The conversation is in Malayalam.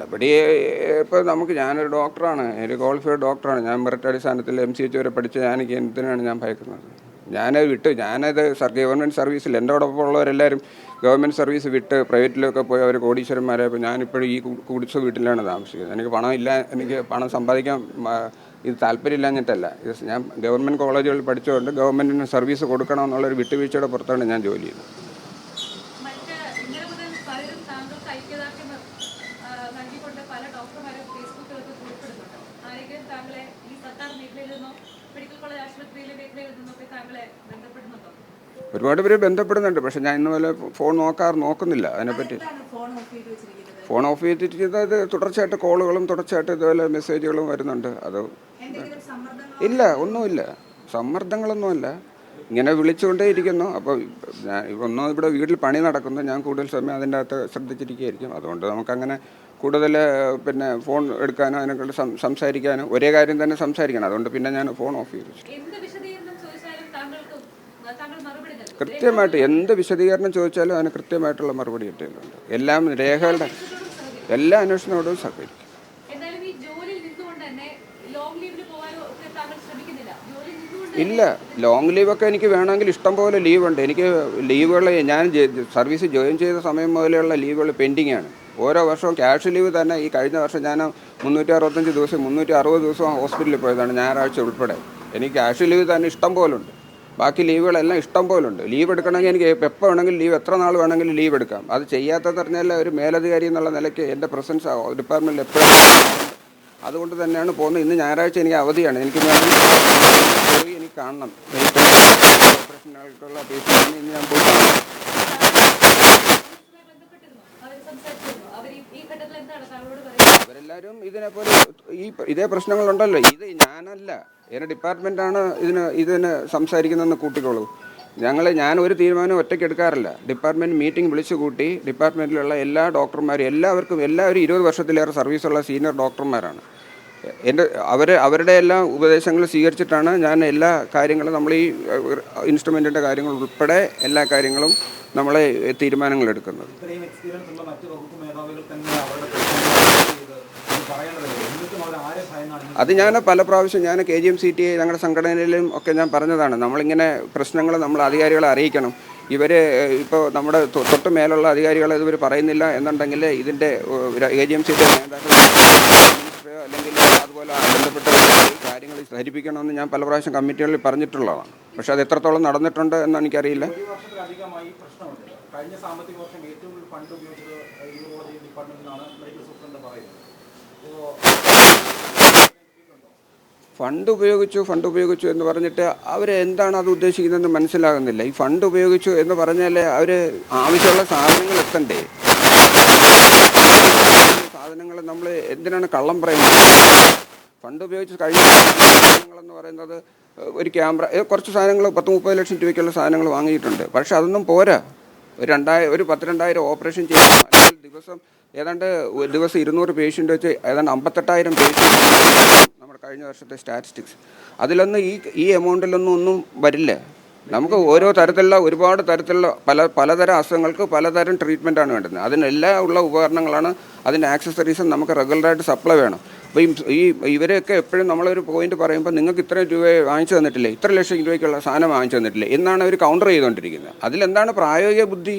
നടപടി. ഇപ്പോൾ നമുക്ക് ഞാനൊരു ഡോക്ടറാണ്. ഒരു ക്വാളിഫൈഡ് ഡോക്ടറാണ്. ഞാൻ മെറിറ്റ് അടിസ്ഥാനത്തിൽ എം സി എച്ച് വരെ പഠിച്ച ഞാൻ എന്തിനാണ് ഞാൻ ഭയക്കുന്നത്? ഞാനത് വിട്ടു ഞാനത് ഗവൺമെന്റ് സർവീസിൽ എന്റെ ഒപ്പം ഉള്ളവരെല്ലാവരും ഗവൺമെന്റ് സർവീസ് വിട്ട് പ്രൈവറ്റിലൊക്കെ പോയി അവർ കോടീശ്വരന്മാരായപ്പോൾ ഞാനിപ്പോഴും ഈ കുടിച്ച വീട്ടിലാണ് താമസിക്കുന്നത്. എനിക്ക് പണം ഇല്ല എനിക്ക് പണം സമ്പാദിക്കാൻ ഇത് താല്പര്യമില്ലാഞ്ഞിട്ടല്ല. ഇത് ഞാൻ ഗവൺമെന്റ് കോളേജുകളിൽ പഠിച്ചുകൊണ്ട് ഗവൺമെന്റിന് സർവീസ് കൊടുക്കണം എന്നുള്ളൊരു വിട്ടുവീഴ്ചയുടെ പുറത്താണ് ഞാൻ ജോലി ചെയ്യുന്നത്. ഒരുപാട് പേര് ബന്ധപ്പെടുന്നുണ്ട്. പക്ഷെ ഞാൻ ഇന്ന് പോലെ ഫോൺ നോക്കാറ് നോക്കുന്നില്ല അതിനെപ്പറ്റി. ഫോൺ ഓഫ് ചെയ്തിരിക്കുന്നത് തുടർച്ചയായിട്ട് കോളുകളും തുടർച്ചയായിട്ട് ഇതുപോലെ മെസ്സേജുകളും വരുന്നുണ്ട്. അത് ഇല്ല ഒന്നുമില്ല. സമ്മർദ്ദങ്ങളൊന്നുമല്ല. ഇങ്ങനെ വിളിച്ചുകൊണ്ടേ ഇരിക്കുന്നു. അപ്പോൾ ഞാൻ ഒന്നും ഇവിടെ വീട്ടിൽ പണി നടക്കുന്നു. ഞാൻ കൂടുതൽ സമയം അതിന്റെ അകത്ത് ശ്രദ്ധിച്ചിരിക്കുകയായിരിക്കും. അതുകൊണ്ട് നമുക്കങ്ങനെ കൂടുതൽ പിന്നെ ഫോൺ എടുക്കാനോ അതിനെക്കൊണ്ട് സംസാരിക്കാനോ ഒരേ കാര്യം തന്നെ സംസാരിക്കണം. അതുകൊണ്ട് പിന്നെ ഞാൻ ഫോൺ ഓഫ് ചെയ്തു വെച്ചു. കൃത്യമായിട്ട് എന്ത് വിശദീകരണം ചോദിച്ചാലും അതിന് കൃത്യമായിട്ടുള്ള മറുപടി കിട്ടിയിട്ടുണ്ട്. എല്ലാം രേഖകളുടെ എല്ലാ അന്വേഷണത്തോടും സഹകരിക്കും. ഇല്ല ലോങ് ലീവൊക്കെ എനിക്ക് വേണമെങ്കിൽ ഇഷ്ടം പോലെ ലീവുണ്ട് എനിക്ക് ലീവുകൾ ഞാൻ സർവീസ് ജോയിൻ ചെയ്ത സമയം മുതലുള്ള ലീവുകൾ പെൻഡിങ് ആണ്. ഓരോ വർഷവും ക്യാഷ് ലീവ് തന്നെ ഈ കഴിഞ്ഞ വർഷം ഞാൻ മുന്നൂറ്റി അറുപത്തഞ്ച് ദിവസം മുന്നൂറ്റി അറുപത് ദിവസം ഹോസ്പിറ്റലിൽ പോയതാണ് ഞായറാഴ്ച ഉൾപ്പെടെ. എനിക്ക് ക്യാഷ് ലീവ് തന്നെ ഇഷ്ടം പോലുണ്ട്. ബാക്കി ലീവുകളെല്ലാം ഇഷ്ടം പോലുണ്ട്. ലീവ് എടുക്കണമെങ്കിൽ എനിക്ക് എപ്പോൾ വേണമെങ്കിലും ലീവ് എത്ര നാൾ വേണമെങ്കിലും ലീവ് എടുക്കാം. അത് ചെയ്യാത്തത് പറഞ്ഞാൽ ഒരു മേലധികാരി എന്നുള്ള നിലയ്ക്ക് എന്റെ പ്രസൻസ് ഡിപ്പാർട്ട്മെന്റിൽ എപ്പോഴും അതുകൊണ്ട് തന്നെയാണ് പോകുന്നത്. ഇന്ന് ഞായറാഴ്ച എനിക്ക് അവധിയാണ്. എനിക്ക് പോയി എനിക്ക് കാണണം. ഓപ്പറേഷനുകൾക്കുള്ള ഇന്ന് ഞാൻ പോയി കാണണം ബന്ധപ്പെട്ടിരുന്നു അവർ സംസാരിച്ചിരുന്നു അവർ ഈ- ഈ ഘട്ടത്തിൽ എന്താണ് താങ്കളോട് അവരെല്ലാവരും ഇതിനെപ്പോലെ ഈ ഇതേ പ്രശ്നങ്ങളുണ്ടല്ലോ. ഇത് ഞാനല്ല. എന്റെ ഡിപ്പാർട്ട്മെന്റാണ് ഇതിന് ഇതിന് സംസാരിക്കുന്നതെന്ന് കൂട്ടിക്കോളൂ. ഞങ്ങൾ ഞാൻ ഒരു തീരുമാനം ഒറ്റയ്ക്ക് എടുക്കാറില്ല. ഡിപ്പാർട്ട്മെന്റ് മീറ്റിംഗ് വിളിച്ചു കൂട്ടി ഡിപ്പാർട്ട്മെന്റിലുള്ള എല്ലാ ഡോക്ടർമാരും എല്ലാവർക്കും എല്ലാവരും ഇരുപത് വർഷത്തിലേറെ സർവീസുള്ള സീനിയർ ഡോക്ടർമാരാണ്. എന്റെ അവർ അവരുടെ എല്ലാ ഉപദേശങ്ങളും സ്വീകരിച്ചിട്ടാണ് ഞാൻ എല്ലാ കാര്യങ്ങളും നമ്മൾ ഈ ഇൻസ്ട്രുമെന്റിന്റെ കാര്യങ്ങൾ ഉൾപ്പെടെ എല്ലാ കാര്യങ്ങളും നമ്മളെ തീരുമാനങ്ങൾ എടുക്കുന്നത് അത് ഞാൻ പല പ്രാവശ്യം ഞാൻ K G M C T ഞങ്ങളുടെ സംഘടനയിലും ഒക്കെ ഞാൻ പറഞ്ഞതാണ്. നമ്മളിങ്ങനെ പ്രശ്നങ്ങൾ നമ്മൾ അധികാരികളെ അറിയിക്കണം. ഇവർ ഇപ്പോൾ നമ്മുടെ തൊട്ട് മേലുള്ള അധികാരികളെ ഇവർ പറയുന്നില്ല എന്നുണ്ടെങ്കിൽ ഇതിന്റെ A G M C T നേതാക്കൾ മിനിസ്റ്ററെയോ അല്ലെങ്കിൽ അതുപോലെ ബന്ധപ്പെട്ട കാര്യങ്ങൾ ധരിപ്പിക്കണമെന്ന് ഞാൻ പല പ്രാവശ്യം കമ്മിറ്റികളിൽ പറഞ്ഞിട്ടുള്ളതാണ്. പക്ഷേ അത് എത്രത്തോളം നടന്നിട്ടുണ്ട് എന്ന് എനിക്കറിയില്ല. കഴിഞ്ഞ സാമ്പത്തിക വർഷം ഏറ്റവും ഫണ്ട് ഉപയോഗിച്ചത് യൂറോളജി ഡിപ്പാർട്ട്മെന്റിലാണ് മെഡിക്കൽ സൂപ്രണ്ട് പറയുന്നത്. ഫണ്ട് ഉപയോഗിച്ചു ഫണ്ട് ഉപയോഗിച്ചു എന്ന് പറഞ്ഞിട്ട് അവർ എന്താണ് അത് ഉദ്ദേശിക്കുന്നതെന്ന് മനസ്സിലാകുന്നില്ല. ഈ ഫണ്ട് ഉപയോഗിച്ചു എന്ന് പറഞ്ഞാൽ അവർ ആവശ്യമുള്ള സാധനങ്ങൾ എത്തണ്ടേ? സാധനങ്ങൾ നമ്മൾ എന്തിനാണ് കള്ളം പറയുന്നത്? ഫണ്ട് ഉപയോഗിച്ച് കഴിഞ്ഞ സാധനങ്ങളെന്ന് പറയുന്നത് ഒരു ക്യാമറ കുറച്ച് സാധനങ്ങൾ പത്ത് മുപ്പത് ലക്ഷം രൂപയ്ക്കുള്ള സാധനങ്ങൾ വാങ്ങിയിട്ടുണ്ട്. പക്ഷെ അതൊന്നും പോരാ. ഒരു രണ്ടായിരം ഒരു പത്ത് രണ്ടായിരം ഓപ്പറേഷൻ ചെയ്യണം അല്ലെങ്കിൽ ദിവസം ഏതാണ്ട് ദിവസം ഇരുന്നൂറ് പേഷ്യന്റ് വെച്ച് ഏതാണ്ട് അമ്പത്തെട്ടായിരം പേഷ്യന്റ് നമ്മുടെ കഴിഞ്ഞ വർഷത്തെ സ്റ്റാറ്റിസ്റ്റിക്സ്. അതിലൊന്നും ഈ ഈ എമൗണ്ടിലൊന്നും ഒന്നും വരില്ല. നമുക്ക് ഓരോ തരത്തിലുള്ള ഒരുപാട് തരത്തിലുള്ള പല പലതരം അസുഖങ്ങൾക്ക് പലതരം ട്രീറ്റ്മെന്റാണ് വേണ്ടത്. അതിനെല്ലാം ഉള്ള ഉപകരണങ്ങളാണ് അതിന്റെ ആക്സസറീസും നമുക്ക് റെഗുലറായിട്ട് സപ്ലൈ വേണം. അപ്പോൾ ഈ ഇവരെയൊക്കെ എപ്പോഴും നമ്മളൊരു പോയിന്റ് പറയുമ്പോൾ നിങ്ങൾക്ക് ഇത്രയും രൂപ വാങ്ങിച്ചു തന്നിട്ടില്ലേ? ഇത്ര ലക്ഷം രൂപയ്ക്കുള്ള സാധനം വാങ്ങിച്ചു തന്നിട്ടില്ലേ? എന്നാണ് അവർ കൗണ്ടർ ചെയ്തുകൊണ്ടിരിക്കുന്നത്. അതിലെന്താണ് പ്രായോഗിക ബുദ്ധി?